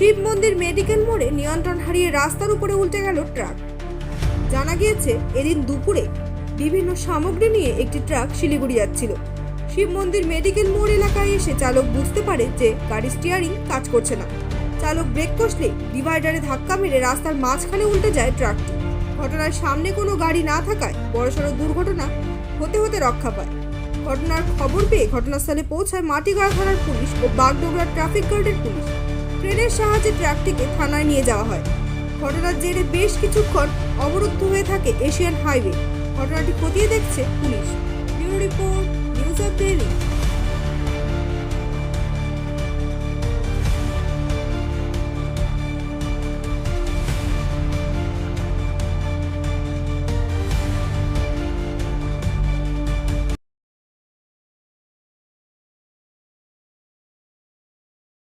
শিব মন্দির মেডিকেল মোড়ে নিয়ন্ত্রণ হারিয়ে রাস্তার উপরে উল্টে গেল ট্রাক। জানা গিয়েছে, এদিন দুপুরে বিভিন্ন সামগ্রী নিয়ে একটি ট্রাক শিলিগুড়ি যাচ্ছিল। শিব মন্দির মেডিকেল মোড় এলাকায় এসে চালক বুঝতে পারে যে গাড়ির স্টিয়ারিং কাজ করছে না। চালক ব্রেক কষলে ডিভাইডারে ধাক্কা মেরে রাস্তার মাঝখানে উল্টে যায় ট্রাকটি। ঘটনার সামনে কোনো গাড়ি না থাকায় বড়সড় দুর্ঘটনা হতে হতে রক্ষা পায়। ঘটনার খবর পেয়ে ঘটনাস্থলে পৌঁছায় মাটিগাড়া থানার পুলিশ ও বাগডোগরা ট্রাফিক গার্ডের পুলিশ। ট্রেনের সাহায্যে ট্রাকটিকে থানায় নিয়ে যাওয়া হয়। ঘটনার জেরে বেশ কিছুক্ষণ অবরুদ্ধ হয়ে থাকে এশিয়ান হাইওয়ে। ঘটনাটি খতিয়ে দেখছে পুলিশ। Bureau report